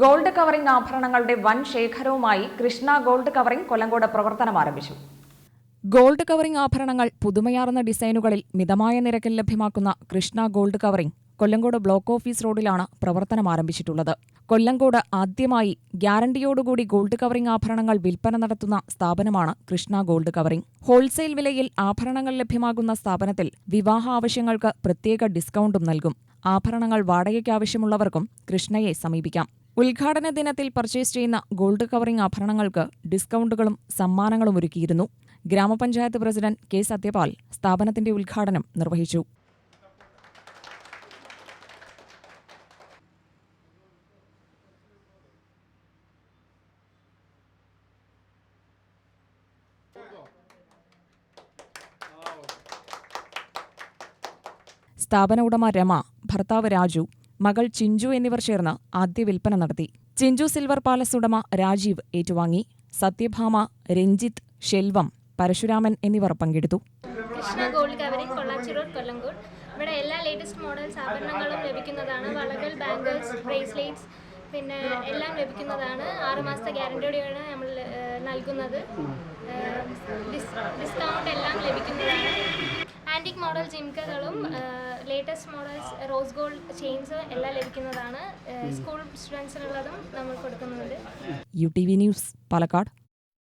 Gold covering ആഭരണങ്ങളുടെ വൻ ശേഖരവുമായി കൃഷ്ണ ഗോൾഡ് കവറിംഗ് കൊല്ലങ്കോട് പ്രവർത്തനം ആരംഭിച്ചു. ഗോൾഡ് കവറിംഗ് ആഭരണങ്ങൾ പുതുമയാർന്ന ഡിസൈനുകളിൽ മിതമായ നിരക്കിൽ ലഭ്യമാക്കുന്ന Krishna gold covering Kollengode block office റോഡിലാണ് പ്രവർത്തനം ആരംഭിച്ചിട്ടുള്ളത്. കൊല്ലങ്കോട് ആദ്യമായി ഗ്യാരണ്ടിയോടുകൂടി ഗോൾഡ് കവറിംഗ് ആഭരണങ്ങൾ വിൽപ്പന നടത്തുന്ന സ്ഥാപനമാണ് കൃഷ്ണ ഗോൾഡ് കവറിംഗ്. ഹോൾസെയിൽ വിലയിൽ ആഭരണങ്ങൾ ലഭ്യമാകുന്ന സ്ഥാപനത്തിൽ വിവാഹ ആവശ്യങ്ങൾക്ക് പ്രത്യേക ഡിസ്കൗണ്ടും നൽകും. ആഭരണങ്ങൾ വാടകയ്ക്ക് ആവശ്യമുള്ളവർക്കും കൃഷ്ണയെ സമീപിക്കാം. ഉദ്ഘാടന ദിനത്തിൽ പർച്ചേസ് ചെയ്യുന്ന ഗോൾഡ് കവറിംഗ് ആഭരണങ്ങൾക്ക് ഡിസ്കൗണ്ടുകളും സമ്മാനങ്ങളും ഒരുക്കിയിരുന്നു. ഗ്രാമപഞ്ചായത്ത് പ്രസിഡന്റ് കെ. സത്യപാൽ സ്ഥാപനത്തിന്റെ ഉദ്ഘാടനം നിർവഹിച്ചു. സ്ഥാപന ഉടമ രമ ഭർത്താവ് രാജു മകൾ ചിഞ്ചു എന്നിവർ ചേർന്ന് ആദ്യ വിൽപ്പന നടത്തി. ചിഞ്ചു സിൽവർ പാലസ് ഉടമ രാജീവ് ഏറ്റുവാങ്ങി. സത്യഭാമ രഞ്ജിത്ത് ഷെൽവം പരശുരാമൻ എന്നിവർ പങ്കെടുത്തു. കൃഷ്ണ ഇവിടെ എല്ലാ ലേറ്റസ്റ്റ് മോഡൽസ് ആഭരണങ്ങളും ലഭിക്കുന്നതാണ്. വളകൾ ബാംഗിൾസ് ബ്രേസ്ലെറ്റ്സ് പിന്നെ എല്ലാം ലഭിക്കുന്നതാണ്. ആറ് മാസത്തെ ഗ്യാരണ്ടിയോടെയാണ് നമ്മൾ നൽകുന്നത്. ഡിസ്കൗണ്ട് എല്ലാം ലഭിക്കുന്നതാണ്. Antique model ജിംക്കകളും latest models rose gold chains എല്ലാം ലഭിക്കുന്നതാണ്. സ്കൂൾ സ്റ്റുഡൻസിനുള്ളതും നമ്മൾ കൊടുക്കുന്നുണ്ട്. U T V news Palakkad.